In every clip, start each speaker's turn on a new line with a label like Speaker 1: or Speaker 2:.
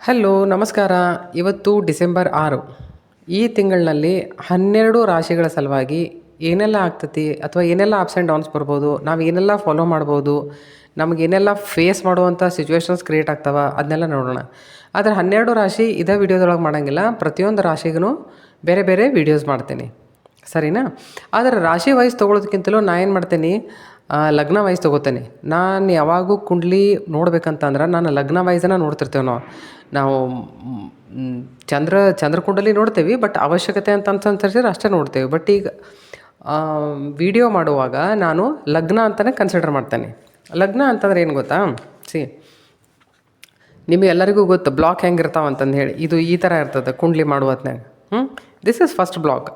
Speaker 1: Hello, ನಮಸ್ಕಾರ. ಇವತ್ತು December ಆರು. ಈ ತಿಂಗಳಿನಲ್ಲಿ ಹನ್ನೆರಡು ರಾಶಿಗಳ ಸಲುವಾಗಿ ಏನೆಲ್ಲ ಆಗ್ತತಿ ಅಥವಾ ಏನೆಲ್ಲ ಅಪ್ಸ್ ಆ್ಯಂಡ್ ಡೌನ್ಸ್ ಬರ್ಬೋದು, ನಾವು ಏನೆಲ್ಲ ಫಾಲೋ ಮಾಡ್ಬೋದು, ನಮ್ಗೆ ಏನೆಲ್ಲ ಫೇಸ್ ಮಾಡುವಂಥ ಸಿಚುವೇಶನ್ಸ್ ಕ್ರಿಯೇಟ್ ಆಗ್ತಾವ ಅದನ್ನೆಲ್ಲ ನೋಡೋಣ. ಆದರೆ ಹನ್ನೆರಡು ರಾಶಿ ಇದೇ ವಿಡಿಯೋದೊಳಗೆ ಮಾಡೋಂಗಿಲ್ಲ, ಪ್ರತಿಯೊಂದು ರಾಶಿಗೂ ಬೇರೆ ಬೇರೆ ವೀಡಿಯೋಸ್ ಮಾಡ್ತೀನಿ. ಸರಿನಾ? ಆದರೆ ರಾಶಿ ವೈಸ್ ತೊಗೊಳೋದಕ್ಕಿಂತಲೂ ನಾನು ಏನು ಮಾಡ್ತೀನಿ ಲಗ್ನ ವೈಸ್ ತೊಗೋತೇನೆ. ನಾನು ಯಾವಾಗೂ ಕುಂಡ್ಲಿ ನೋಡ್ಬೇಕಂತಂದ್ರೆ ನಾನು ಲಗ್ನ ವೈಸನ್ನ ನೋಡ್ತಿರ್ತೇವೆ ನಾವು ನಾವು ಚಂದ್ರ ಚಂದ್ರ ಕುಂಡಲಿ ನೋಡ್ತೇವೆ ಬಟ್ ಅವಶ್ಯಕತೆ ಅಂತ ಅನ್ಸಂತರಿಸಿದ್ರೆ ಅಷ್ಟೇ ನೋಡ್ತೇವೆ. ಬಟ್ ಈಗ ವಿಡಿಯೋ ಮಾಡುವಾಗ ನಾನು ಲಗ್ನ ಅಂತಲೇ ಕನ್ಸಿಡರ್ ಮಾಡ್ತೇನೆ. ಲಗ್ನ ಅಂತಂದ್ರೆ ಏನು ಗೊತ್ತಾ? ಸಿ, ನಿಮಗೆ ಎಲ್ಲರಿಗೂ ಗೊತ್ತು ಬ್ಲಾಕ್ ಹೆಂಗಿರ್ತಾವ ಅಂತಂದು ಹೇಳಿ. ಇದು ಈ ಥರ ಇರ್ತದೆ, ಕುಂಡ್ಲಿ ಮಾಡುವತ್ನಾಗ ಹ್ಞೂ ದಿಸ್ ಇಸ್ ಫಸ್ಟ್ ಬ್ಲಾಕ್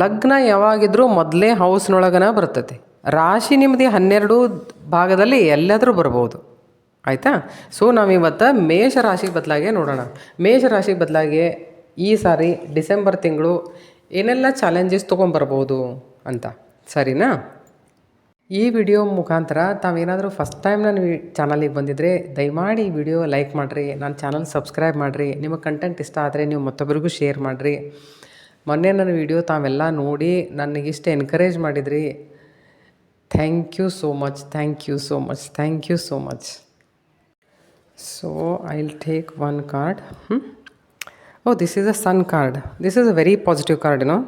Speaker 1: ಲಗ್ನ ಯಾವಾಗಿದ್ರೂ ಮೊದಲೇ ಹೌಸ್ನೊಳಗನ ಬರ್ತೈತಿ. ರಾಶಿ ನಿಮ್ಮದು ಹನ್ನೆರಡು ಭಾಗದಲ್ಲಿ ಎಲ್ಲಾದರೂ ಬರ್ಬೋದು. ಆಯಿತಾ? ಸೊ ನಾವಿವತ್ತು ಮೇಷ ರಾಶಿಗೆ ಬದಲಾಗೆ ನೋಡೋಣ. ಮೇಷ ರಾಶಿಗೆ ಬದಲಾಗಿ ಈ ಸಾರಿ ಡಿಸೆಂಬರ್ ತಿಂಗಳು ಏನೆಲ್ಲ ಚಾಲೆಂಜಸ್ ತೊಗೊಂಬರ್ಬೋದು ಅಂತ. ಸರಿನಾ? ಈ ವಿಡಿಯೋ ಮುಖಾಂತರ ತಾವೇನಾದರೂ ಫಸ್ಟ್ ಟೈಮ್ ನನ್ನ ಚಾನಲಿಗೆ ಬಂದಿದ್ದರೆ ದಯಮಾಡಿ ಈ ವಿಡಿಯೋ ಲೈಕ್ ಮಾಡಿರಿ ನನ್ನ ಚಾನಲ್ ಸಬ್ಸ್ಕ್ರೈಬ್ ಮಾಡಿರಿ, ನಿಮಗೆ ಕಂಟೆಂಟ್ ಇಷ್ಟ ಆದರೆ ನೀವು ಮತ್ತೊಬ್ಬರಿಗೂ ಶೇರ್ ಮಾಡಿರಿ. ಮೊನ್ನೆ ನನ್ನ ವಿಡಿಯೋ ತಾವೆಲ್ಲ ನೋಡಿ ನನಗಿಷ್ಟು ಎನ್ಕರೇಜ್ ಮಾಡಿದ್ರಿ. Thank you so much thank you so much thank you so much so I will take one card oh this is a sun card this is a very positive card ಏನೋ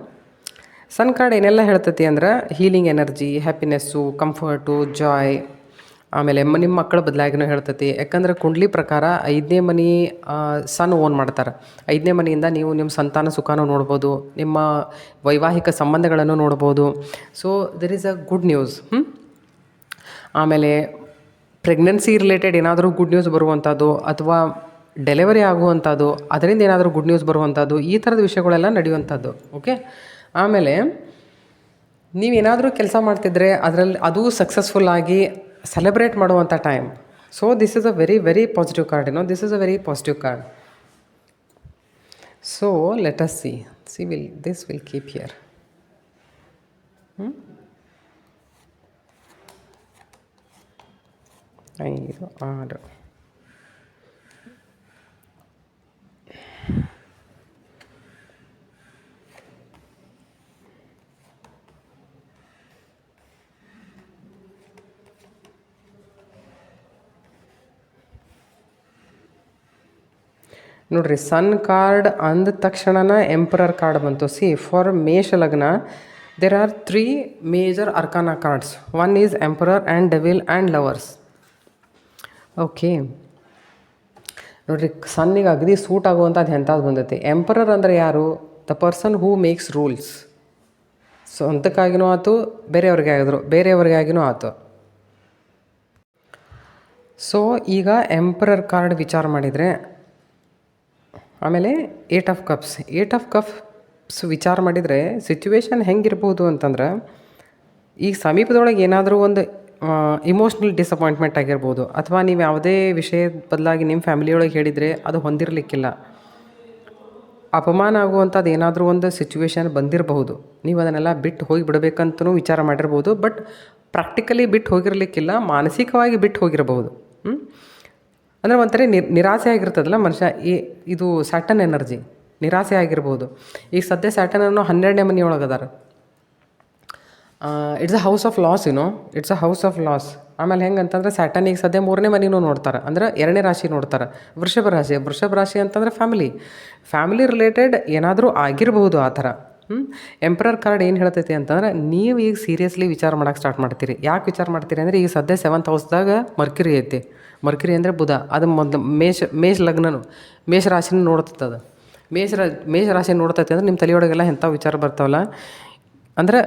Speaker 1: sun card ಏನೆಲ್ಲ ಹೇಳ್ತತಿ ಅಂದ್ರೆ healing energy happiness comfort joy ಆಮೇಲೆ ನಿಮ್ಮ ಮಕ್ಕಳ ಬದಲಾಗಿನೂ ಹೇಳ್ತತಿ. ಯಾಕಂದ್ರೆ ಕುಂಡ್ಲಿ ಪ್ರಕಾರ ಐದನೇ ಮನೆ ಸನ್ ಓನ್ ಮಾಡ್ತಾರೆ. ಐದನೇ ಮನೆಯಿಂದ ನೀವು ನಿಮ್ಮ ಸಂತಾನ ಸುಖನೂ ನೋಡ್ಬೋದು, ನಿಮ್ಮ ವೈವಾಹಿಕ ಸಂಬಂಧಗಳನ್ನು ನೋಡ್ಬೋದು. So there is a good news ಆಮೇಲೆ ಪ್ರೆಗ್ನೆನ್ಸಿ ರಿಲೇಟೆಡ್ ಏನಾದರೂ ಗುಡ್ ನ್ಯೂಸ್ ಬರುವಂಥದ್ದು ಅಥವಾ ಡೆಲಿವರಿ ಆಗುವಂಥದ್ದು, ಅದರಿಂದ ಏನಾದರೂ ಗುಡ್ ನ್ಯೂಸ್ ಬರುವಂಥದ್ದು, ಈ ಥರದ ವಿಷಯಗಳೆಲ್ಲ ನಡೆಯುವಂಥದ್ದು. ಓಕೆ ಆಮೇಲೆ ನೀವೇನಾದರೂ ಕೆಲಸ ಮಾಡ್ತಿದ್ರೆ ಅದರಲ್ಲಿ ಅದು ಸಕ್ಸಸ್ಫುಲ್ ಆಗಿ ಸೆಲೆಬ್ರೇಟ್ ಮಾಡುವಂಥ time so this is a very very positive card ಏನೋ this is a very positive card so let us see see we'll this we'll keep here ಐದು ಆರು ನೋಡ್ರಿ ಸನ್ ಕಾರ್ಡ್ ಅಂದ ತಕ್ಷಣನ ಎಂಪರರ್ ಕಾರ್ಡ್ ಬಂತು. See for ಮೇಷ ಲಗ್ನ there are three major arcana cards one is emperor and devil and lovers okay ನೋಡ್ರಿ ಸನ್ನಿಗೆ ಅಗದಿ ಸೂಟ್ ಆಗುವಂಥದ್ದು ಎಂಥದ್ದು ಬಂದೈತಿ. ಎಂಪರರ್ ಅಂದರೆ ಯಾರು? The person who makes rules ಸ್ವಂತಕ್ಕಾಗಿನೂ ಆಯ್ತು ಬೇರೆಯವ್ರಿಗೆ ಆಗಿದ್ರು. ಬೇರೆಯವ್ರಿಗೆ ಆಗಿನೂ ಆಯ್ತು ಸೊ ಈಗ ಎಂಪರರ್ ಕಾರ್ಡ್ ವಿಚಾರ ಮಾಡಿದರೆ ಆಮೇಲೆ eight of cups eight of cups ವಿಚಾರ ಮಾಡಿದರೆ ಸಿಚುವೇಶನ್ ಹೆಂಗಿರ್ಬೋದು ಅಂತಂದ್ರೆ ಈಗ ಸಮೀಪದೊಳಗೆ ಏನಾದರೂ ಒಂದು ಇಮೋಷ್ನಲ್ ಡಿಸಪಾಯಿಂಟ್ಮೆಂಟ್ ಆಗಿರ್ಬೋದು, ಅಥವಾ ನೀವು ಯಾವುದೇ ವಿಷಯದ ಬದಲಾಗಿ ನಿಮ್ಮ ಫ್ಯಾಮಿಲಿಯೊಳಗೆ ಹೇಳಿದರೆ ಅದು ಹೊಂದಿರಲಿಕ್ಕಿಲ್ಲ. ಅಪಮಾನ ಆಗುವಂಥದ್ದು ಏನಾದರೂ ಒಂದು ಸಿಚುವೇಶನ್ ಬಂದಿರಬಹುದು. ನೀವು ಅದನ್ನೆಲ್ಲ ಬಿಟ್ಟು ಹೋಗಿ ಬಿಡಬೇಕಂತಲೂ ವಿಚಾರ ಮಾಡಿರ್ಬೋದು ಬಟ್ ಪ್ರಾಕ್ಟಿಕಲಿ ಬಿಟ್ಟು ಹೋಗಿರಲಿಕ್ಕಿಲ್ಲ, ಮಾನಸಿಕವಾಗಿ ಬಿಟ್ಟು ಹೋಗಿರಬಹುದು. ಹ್ಞೂ ಅಂದರೆ ಒಂಥರ ನಿರ್, ನಿರಾಸೆ ಆಗಿರ್ತದಲ್ಲ ಮನುಷ್ಯ, ಈ, ಇದು ಸ್ಯಾಟನ್ ಎನರ್ಜಿ ನಿರಾಸೆ ಆಗಿರ್ಬೋದು. ಈಗ ಸದ್ಯ ಸ್ಯಾಟನ್ ಅನ್ನೋ ಹನ್ನೆರಡನೇ ಮನೆಯೊಳಗೆ ಅದಾರ it's a house of loss ಏನೋ it's a house of loss ಆಮೇಲೆ ಹೆಂಗೆ ಅಂತಂದ್ರೆ ಸ್ಯಾಟನ್ ಈಗ ಸದ್ಯ ಮೂರನೇ ಮನೆನೂ ನೋಡ್ತಾರೆ. ಅಂದ್ರೆ ಎರಡನೇ ರಾಶಿ ನೋಡ್ತಾರೆ. ವೃಷಭ ರಾಶಿ ವೃಷಭ ರಾಶಿ ಅಂತಂದ್ರೆ ಫ್ಯಾಮಿಲಿ ಫ್ಯಾಮಿಲಿ ರಿಲೇಟೆಡ್ ಏನಾದರೂ ಆಗಿರಬಹುದು ಆ ಥರ. ಹ್ಞೂ ಎಂಪ್ರರ್ ಕಾರ್ಡ್ ಏನು ಹೇಳ್ತೈತಿ ಅಂತಂದ್ರೆ ನೀವು ಈಗ ಸೀರಿಯಸ್ಲಿ ವಿಚಾರ ಮಾಡೋಕೆ ಸ್ಟಾರ್ಟ್ ಮಾಡ್ತೀರಿ. ಯಾಕೆ ವಿಚಾರ ಮಾಡ್ತೀರಿ ಅಂದರೆ ಈಗ ಸದ್ಯ ಸೆವೆಂತ್ ಹೌಸ್ದಾಗ ಮರ್ಕಿರಿ ಐತಿ. ಮರ್ಕಿರಿ ಅಂದರೆ ಬುಧ. ಅದು ಮೊದಲು ಮೇಷ ಮೇಷ ಲಗ್ನನು. ಮೇಷ ರಾಶಿನ ನೋಡ್ತದ ಮೇಷ ಮೇಷ ರಾಶಿ ನೋಡ್ತೈತೆ ಅಂದ್ರೆ ನಿಮ್ಮ ತಲೆಯೊಳಗೆಲ್ಲ ಎಂಥ ವಿಚಾರ ಬರ್ತಾವಲ್ಲ. ಅಂದ್ರೆ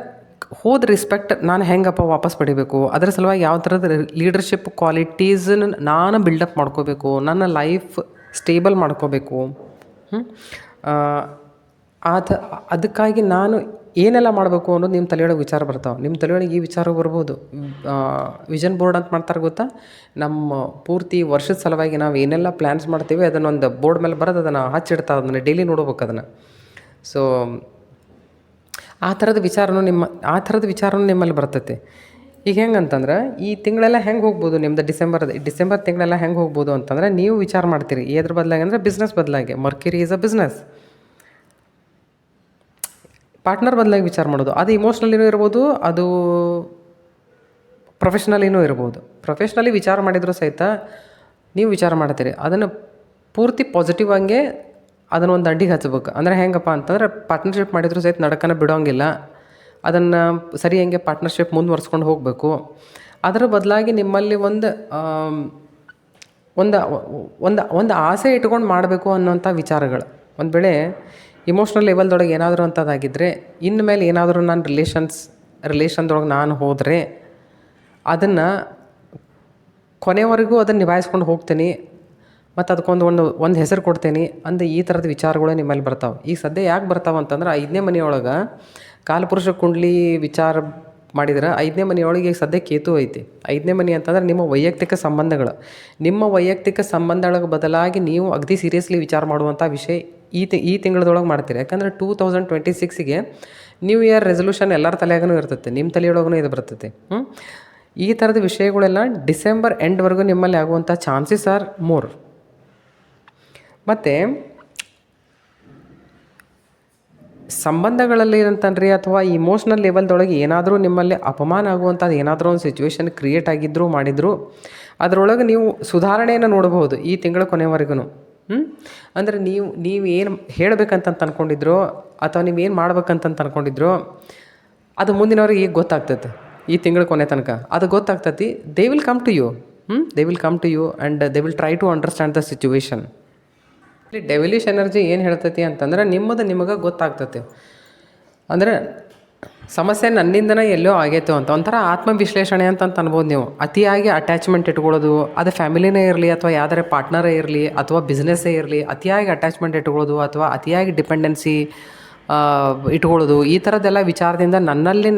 Speaker 1: ಹೋದ ರಿಸ್ಪೆಕ್ಟ್ ನಾನು ಹೆಂಗಪ್ಪ ವಾಪಸ್ ಪಡಿಬೇಕು? ಅದರ ಸಲುವಾಗಿ ಯಾವ ಥರದ ಲೀಡರ್ಶಿಪ್ ಕ್ವಾಲಿಟೀಸನ್ನು ನಾನು ಬಿಲ್ಡಪ್ ಮಾಡ್ಕೋಬೇಕು? ನನ್ನ ಲೈಫ್ ಸ್ಟೇಬಲ್ ಮಾಡ್ಕೋಬೇಕು? ಹ್ಞೂ ಆತ, ಅದಕ್ಕಾಗಿ ನಾನು ಏನೆಲ್ಲ ಮಾಡಬೇಕು ಅನ್ನೋದು ನಿಮ್ಮ ತಲೆಯೊಳಗೆ ವಿಚಾರ ಬರ್ತಾವೆ. ನಿಮ್ಮ ತಲೆಯೊಳಗೆ ಈ ವಿಚಾರ ಬರ್ಬೋದು. ವಿಷನ್ ಬೋರ್ಡ್ ಅಂತ ಮಾಡ್ತಾರೆ ಗೊತ್ತಾ? ನಮ್ಮ ಪೂರ್ತಿ ವರ್ಷದ ಸಲುವಾಗಿ ನಾವು ಏನೆಲ್ಲ ಪ್ಲ್ಯಾನ್ಸ್ ಮಾಡ್ತೀವಿ, ಅದನ್ನೊಂದು ಬೋರ್ಡ್ ಮೇಲೆ ಬರೋದು ಅದನ್ನು ಹಚ್ಚಿಡ್ತಾ ಅದನ್ನು ಡೈಲಿ ನೋಡ್ಬೇಕು ಅದನ್ನು. ಸೊ ಆ ಥರದ ವಿಚಾರನೂ ನಿಮ್ಮ, ಆ ಥರದ ವಿಚಾರನೂ ನಿಮ್ಮಲ್ಲಿ ಬರ್ತೈತಿ. ಈಗ ಹೆಂಗೆ ಅಂತಂದ್ರೆ ಈ ತಿಂಗಳೆಲ್ಲ ಹೆಂಗೆ ಹೋಗ್ಬೋದು? ನಿಮ್ದು ಡಿಸೆಂಬರ್ ಡಿಸೆಂಬರ್ ತಿಂಗಳೆಲ್ಲ ಹೆಂಗೆ ಹೋಗ್ಬೋದು ಅಂತಂದ್ರೆ, ನೀವು ವಿಚಾರ ಮಾಡ್ತೀರಿ. ಎದ್ರ ಬದಲಾಗಿ ಅಂದರೆ ಬಿಸ್ನೆಸ್ ಬದಲಾಗಿ. Mercury is a business partner ಬದಲಾಗಿ ವಿಚಾರ ಮಾಡೋದು. ಅದು ಇಮೋಷ್ನಲಿನೂ ಇರ್ಬೋದು, ಅದು ಪ್ರೊಫೆಷ್ನಲಿನೂ ಇರ್ಬೋದು. ಪ್ರೊಫೆಷ್ನಲಿ ವಿಚಾರ ಮಾಡಿದರೂ ಸಹಿತ ನೀವು ವಿಚಾರ ಮಾಡ್ತೀರಿ. ಅದನ್ನು ಪೂರ್ತಿ ಪಾಸಿಟಿವ್ ಹಂಗೆ ಅದನ್ನು ಒಂದು ಅಡ್ಡಿಗೆ ಹಚ್ಚಬೇಕು ಅಂದರೆ ಹೆಂಗಪ್ಪ ಅಂತಂದ್ರೆ ಪಾರ್ಟ್ನರ್ಶಿಪ್ ಮಾಡಿದರೂ ಸಹಿತ ನಡಕನ ಬಿಡೋಂಗಿಲ್ಲ. ಅದನ್ನು ಸರಿ ಹಂಗೆ ಪಾರ್ಟ್ನರ್ಶಿಪ್ ಮುಂದುವರ್ಸ್ಕೊಂಡು ಹೋಗಬೇಕು. ಅದರ ಬದಲಾಗಿ ನಿಮ್ಮಲ್ಲಿ ಒಂದು ಒಂದು ಒಂದು ಒಂದು ಆಸೆ ಇಟ್ಕೊಂಡು ಮಾಡಬೇಕು ಅನ್ನೋಂಥ ವಿಚಾರಗಳು. ಒಂದು ವೇಳೆ ಇಮೋಷ್ನಲ್ ಲೆವೆಲ್ದೊಳಗೆ ಏನಾದರೂ ಅಂಥದ್ದಾಗಿದ್ದರೆ ಇನ್ನು ಮೇಲೆ ಏನಾದರೂ ನಾನು ರಿಲೇಷನ್ಸ್ ರಿಲೇಷನ್ದೊಳಗೆ ನಾನು ಹೋದರೆ, ಅದನ್ನು ಕೊನೆವರೆಗೂ ಅದನ್ನು ನಿಭಾಯಿಸ್ಕೊಂಡು ಹೋಗ್ತೀನಿ, ಮತ್ತು ಅದಕ್ಕೊಂದು ಒಂದು ಒಂದು ಹೆಸರು ಕೊಡ್ತೀನಿ ಅಂದ ಈ ಥರದ ವಿಚಾರಗಳು ನಿಮ್ಮಲ್ಲಿ ಬರ್ತಾವೆ. ಈಗ ಸದ್ಯ ಯಾಕೆ ಬರ್ತಾವೆ ಅಂತಂದ್ರೆ, ಐದನೇ ಮನೆಯೊಳಗೆ ಕಾಲಪುರುಷ ಕುಂಡ್ಲಿ ವಿಚಾರ ಮಾಡಿದ್ರೆ, ಐದನೇ ಮನೆಯೊಳಗೆ ಈಗ ಸದ್ಯ ಕೇತು ಐತಿ. ಐದನೇ ಮನೆ ಅಂತಂದ್ರೆ ನಿಮ್ಮ ವೈಯಕ್ತಿಕ ಸಂಬಂಧಗಳು. ನಿಮ್ಮ ವೈಯಕ್ತಿಕ ಸಂಬಂಧಗಳಿಗೆ ಬದಲಾಗಿ ನೀವು ಅಗದಿ ಸೀರಿಯಸ್ಲಿ ವಿಚಾರ ಮಾಡುವಂಥ ವಿಷಯ ಈ ತಿ, ಈ ತಿಂಗಳದೊಳಗೆ ಮಾಡ್ತೀರಿ? ಯಾಕಂದ್ರೆ ಟೂ ತೌಸಂಡ್ ಟ್ವೆಂಟಿ ಸಿಕ್ಸಿಗೆ ನ್ಯೂ ಇಯರ್ ರೆಸೊಲ್ಯೂಷನ್ ಎಲ್ಲರ ತಲೆಯಾಗೂ ಇರ್ತೈತೆ. ನಿಮ್ಮ ತಲೆಯೊಳಗೂ ಇದು ಬರ್ತೈತೆ. ಈ ಥರದ ವಿಷಯಗಳೆಲ್ಲ ಡಿಸೆಂಬರ್ ಎಂಡ್ವರೆಗೂ ನಿಮ್ಮಲ್ಲಿ ಆಗುವಂಥ ಚಾನ್ಸಸ್ ಆರ್ ಮೋರ್. ಮತ್ತು ಸಂಬಂಧಗಳಲ್ಲಿ ಏನಂತನ್ರಿ ಅಥವಾ ಇಮೋಷ್ನಲ್ ಲೆವೆಲ್ದೊಳಗೆ ಏನಾದರೂ ನಿಮ್ಮಲ್ಲಿ ಅಪಮಾನ ಆಗುವಂಥದ್ದು ಏನಾದರೂ ಒಂದು ಸಿಚುವೇಶನ್ ಕ್ರಿಯೇಟ್ ಆಗಿದ್ದರೂ ಮಾಡಿದ್ರು ಅದರೊಳಗೆ ನೀವು ಸುಧಾರಣೆಯನ್ನು ನೋಡಬಹುದು ಈ ತಿಂಗಳ ಕೊನೆವರೆಗೂ ಹ್ಞೂ ಅಂದರೆ ನೀವು ನೀವು ಏನು ಹೇಳ್ಬೇಕಂತಂತ ಅನ್ಕೊಂಡಿದ್ರೋ, ಅಥವಾ ನೀವು ಏನು ಮಾಡ್ಬೇಕಂತಂತ ಅನ್ಕೊಂಡಿದ್ರೋ, ಅದು ಮುಂದಿನವ್ರಿಗೆ ಈಗ ಗೊತ್ತಾಗ್ತೈತೆ, ಈ ತಿಂಗಳ ಕೊನೆ ತನಕ. ಅದು ಗೊತ್ತಾಗ್ತೈತಿ they will come to you ಹ್ಞೂ they will come to you and they will try to understand the situation ಇಲ್ಲಿ ಎನರ್ಜಿ ಏನು ಹೇಳ್ತೈತಿ ಅಂತಂದ್ರೆ, ನಿಮ್ಮದು ನಿಮಗೆ ಗೊತ್ತಾಗ್ತೈತಿ. ಅಂದರೆ ಸಮಸ್ಯೆ ನನ್ನಿಂದನೇ ಎಲ್ಲೋ ಆಗೈತು ಅಂತ, ಒಂಥರ ಆತ್ಮವಿಶ್ಲೇಷಣೆ ಅಂತ ಅನ್ಬೋದು ನೀವು. ಅತಿಯಾಗಿ ಅಟ್ಯಾಚ್ಮೆಂಟ್ ಇಟ್ಕೊಳ್ಳೋದು, ಅದು ಫ್ಯಾಮಿಲಿನೇ ಇರಲಿ ಅಥವಾ ಯಾವ್ದಾರೆ ಪಾರ್ಟ್ನರೇ ಇರಲಿ ಅಥವಾ ಬಿಸ್ನೆಸ್ಸೇ ಇರಲಿ, ಅತಿಯಾಗಿ ಅಟ್ಯಾಚ್ಮೆಂಟ್ ಇಟ್ಕೊಳ್ಳೋದು ಅಥವಾ ಅತಿಯಾಗಿ ಡಿಪೆಂಡೆನ್ಸಿ ಇಟ್ಕೊಳ್ಳೋದು, ಈ ಥರದ್ದೆಲ್ಲ ವಿಚಾರದಿಂದ ನನ್ನಲ್ಲಿ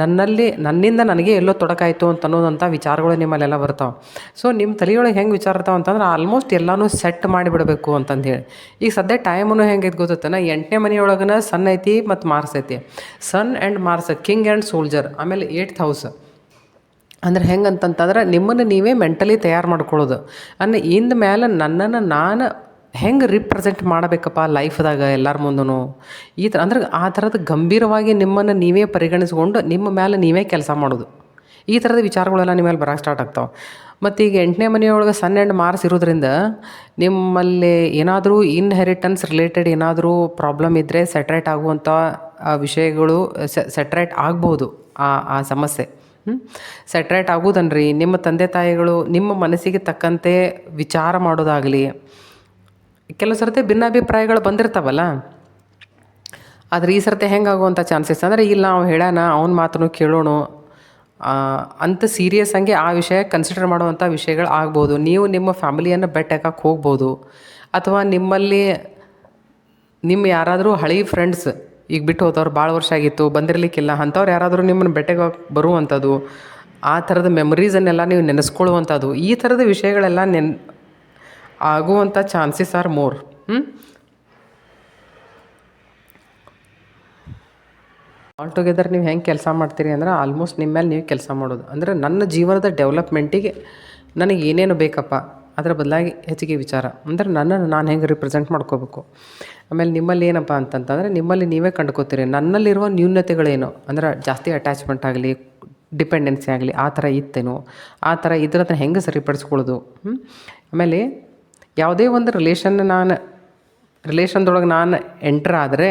Speaker 1: ನನ್ನಲ್ಲಿ, ನನ್ನಿಂದ ನನಗೆ ಎಲ್ಲೋ ತೊಡಕಾಯಿತು ಅಂತ ಅನ್ನೋದಂಥ ವಿಚಾರಗಳು ನಿಮ್ಮಲ್ಲೆಲ್ಲ ಬರ್ತಾವೆ. ಸೊ ನಿಮ್ಮ ತಲೆಯೊಳಗೆ ಹೆಂಗೆ ವಿಚಾರ ಇರ್ತಾವೆ ಅಂತಂದ್ರೆ ಆಲ್ಮೋಸ್ಟ್ ಎಲ್ಲನೂ ಸೆಟ್ ಮಾಡಿಬಿಡಬೇಕು ಅಂತಂದು ಹೇಳಿ ಈಗ ಸದ್ಯ ಟೈಮನ್ನು ಹೆಂಗೆ ಐತೆ ಗೊತ್ತೈತನ ಎಂಟನೇ ಮನೆಯೊಳಗನ ಸನ್ ಐತಿ ಮತ್ತು ಮಾರ್ಸ್ ಐತಿ. Sun and Mars king and soldier ಆಮೇಲೆ ಏಯ್ಟ್ ಹೌಸ್ ಅಂದ್ರೆ ಹೆಂಗೆ ಅಂತಂತಂದ್ರೆ ನಿಮ್ಮನ್ನು ನೀವೇ ಮೆಂಟಲಿ ತಯಾರು ಮಾಡ್ಕೊಳ್ಳೋದು. ಅನ್ನ ಇಂದ ಮೇಲೆ ನನ್ನನ್ನು ನಾನು ಹೆಂಗೆ ರಿಪ್ರೆಸೆಂಟ್ ಮಾಡಬೇಕಪ್ಪ ಲೈಫ್ದಾಗ ಎಲ್ಲರ ಮುಂದೂ ಈ ಥರ ಅಂದ್ರೆ ಆ ಥರದ ಗಂಭೀರವಾಗಿ ನಿಮ್ಮನ್ನು ನೀವೇ ಪರಿಗಣಿಸ್ಕೊಂಡು ನಿಮ್ಮ ಮೇಲೆ ನೀವೇ ಕೆಲಸ ಮಾಡೋದು. ಈ ಥರದ ವಿಚಾರಗಳೆಲ್ಲ ನಿಮ್ಮ ಮೇಲೆ ಬರೋಕ್ಕೆ ಸ್ಟಾರ್ಟ್ ಆಗ್ತಾವೆ. ಮತ್ತು ಈಗ ಎಂಟನೇ ಮನೆಯೊಳಗೆ ಸನ್ ಆ್ಯಂಡ್ ಮಾರ್ಸ್ ಇರೋದ್ರಿಂದ ನಿಮ್ಮಲ್ಲಿ ಏನಾದರೂ ಇನ್ಹೆರಿಟನ್ಸ್ ರಿಲೇಟೆಡ್ ಏನಾದರೂ ಪ್ರಾಬ್ಲಮ್ ಇದ್ದರೆ ಸೆಟ್ರೇಟ್ ಆಗುವಂಥ ವಿಷಯಗಳು ಸೆಟ್ರೇಟ್ ಆಗ್ಬೋದು, ಆ ಆ ಸಮಸ್ಯೆ. ಸೆಟ್ರೇಟ್ ಆಗೋದನ್ರಿ. ನಿಮ್ಮ ತಂದೆ ತಾಯಿಗಳು ನಿಮ್ಮ ಮನಸ್ಸಿಗೆ ತಕ್ಕಂತೆ ವಿಚಾರ ಮಾಡೋದಾಗಲಿ ಕೆಲವು ಸರ್ತಿ ಭಿನ್ನಾಭಿಪ್ರಾಯಗಳು ಬಂದಿರ್ತಾವಲ್ಲ, ಆದ್ರೆ ಈ ಸರ್ತಿ ಹೆಂಗಾಗುವಂಥ ಚಾನ್ಸಸ್ ಅಂದರೆ, ಇಲ್ಲ ನಾವು ಹೇಳೋಣ ಅವ್ನ ಮಾತನ್ನು ಕೇಳೋಣ. ಅಂತ ಸೀರಿಯಸ್ ಹಂಗೆ ಆ ವಿಷಯ ಕನ್ಸಿಡರ್ ಮಾಡುವಂಥ ವಿಷಯಗಳು ಆಗ್ಬೋದು. ನೀವು ನಿಮ್ಮ ಫ್ಯಾಮಿಲಿಯನ್ನು ಬೆಟ್ಟಕ್ಕೆ ಹೋಗ್ಬೋದು. ಅಥವಾ ನಿಮ್ಮಲ್ಲಿ ನಿಮ್ಮ ಯಾರಾದರೂ ಹಳೆಯ ಫ್ರೆಂಡ್ಸ್ ಈಗ ಬಿಟ್ಟು ಹೋದವ್ರು ಭಾಳ ವರ್ಷ ಆಗಿತ್ತು, ಬಂದಿರಲಿಕ್ಕಿಲ್ಲ, ಅಂಥವ್ರು ಯಾರಾದರೂ ನಿಮ್ಮನ್ನು ಬೆಟ್ಟಗೆ ಬರುವಂಥದ್ದು ಆ ಥರದ ಮೆಮರೀಸನ್ನೆಲ್ಲ ನೀವು ನೆನೆಸ್ಕೊಳ್ಳುವಂಥದ್ದು ಈ ಥರದ ವಿಷಯಗಳೆಲ್ಲ ನೆನ್ ಆಗುವಂಥ ಚಾನ್ಸಸ್ ಆರ್ ಮೋರ್ ಹ್ಞೂ ಆಲ್ ಟುಗೆದರ್ ನೀವು ಹೆಂಗೆ ಕೆಲಸ ಮಾಡ್ತೀರಿ ಅಂದ್ರೆ ಆಲ್ಮೋಸ್ಟ್ ನಿಮ್ಮ ಮೇಲೆ ನೀವು ಕೆಲಸ ಮಾಡೋದು. ಅಂದರೆ ನನ್ನ ಜೀವನದ ಡೆವಲಪ್ಮೆಂಟಿಗೆ ನನಗೆ ಏನೇನು ಬೇಕಪ್ಪ, ಅದರ ಬದಲಾಗಿ ಹೆಚ್ಚಿಗೆ ವಿಚಾರ. ಅಂದರೆ ನನ್ನನ್ನು ನಾನು ಹೆಂಗೆ ರಿಪ್ರೆಸೆಂಟ್ ಮಾಡ್ಕೋಬೇಕು? ಆಮೇಲೆ ನಿಮ್ಮಲ್ಲಿ ಏನಪ್ಪ ಅಂತಂತಂದರೆ ನಿಮ್ಮಲ್ಲಿ ನೀವೇ ಕಂಡುಕೋತೀರಿ. ನನ್ನಲ್ಲಿರುವ ನ್ಯೂನತೆಗಳೇನು? ಅಂದ್ರೆ ಜಾಸ್ತಿ ಅಟ್ಯಾಚ್ಮೆಂಟ್ ಆಗಲಿ ಡಿಪೆಂಡೆನ್ಸಿ ಆಗಲಿ, ಆ ಥರ ಇತ್ತೇನೋ? ಆ ಥರ ಇದ್ರತ್ರ ಹೆಂಗೆ ಸರಿಪಡಿಸ್ಕೊಳ್ಳೋದು? ಹ್ಞೂ ಆಮೇಲೆ ಯಾವುದೇ ಒಂದು ರಿಲೇಷನ್ ನಾನು ರಿಲೇಷನ್ದೊಳಗೆ ನಾನು ಎಂಟ್ರ್ ಆದರೆ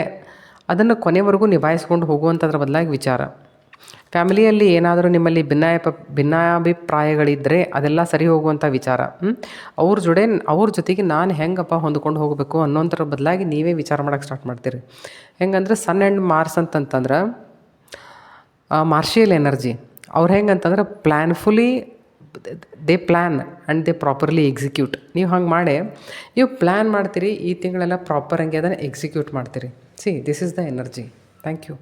Speaker 1: ಅದನ್ನು ಕೊನೆವರೆಗೂ ನಿಭಾಯಿಸ್ಕೊಂಡು ಹೋಗುವಂಥದ್ರ ಬದಲಾಗಿ ವಿಚಾರ. ಫ್ಯಾಮಿಲಿಯಲ್ಲಿ ಏನಾದರೂ ನಿಮ್ಮಲ್ಲಿ ಭಿನ್ನಾಯ ಭಿನ್ನಾಭಿಪ್ರಾಯಗಳಿದ್ದರೆ ಅದೆಲ್ಲ ಸರಿ ಹೋಗುವಂಥ ವಿಚಾರ? ಅವ್ರ ಜೊತೆ ಅವ್ರ ಜೊತೆಗೆ ನಾನು ಹೆಂಗಪ್ಪ ಹೊಂದ್ಕೊಂಡು ಹೋಗಬೇಕು ಅನ್ನೋಂಥರ ಬದಲಾಗಿ ನೀವೇ ವಿಚಾರ ಮಾಡೋಕ್ಕೆ ಸ್ಟಾರ್ಟ್ ಮಾಡ್ತೀರಿ. ಹೆಂಗಂದ್ರೆ ಸನ್ ಆ್ಯಂಡ್ ಮಾರ್ಸ್ ಅಂತಂತಂದ್ರೆ ಮಾರ್ಷಿಯಲ್ ಎನರ್ಜಿ. ಅವ್ರು ಹೆಂಗಂತಂದ್ರೆ planfully they plan and they properly execute ನೀವು ಹಂಗೆ ಮಾಡಿ ನೀವು ಪ್ಲ್ಯಾನ್ ಮಾಡ್ತೀರಿ, ಈ ತಿಂಗಳೆಲ್ಲ ಪ್ರಾಪರ್ ಹಂಗೆ ಅದನ್ನು ಎಕ್ಸಿಕ್ಯೂಟ್ ಮಾಡ್ತೀರಿ. See this is the energy thank you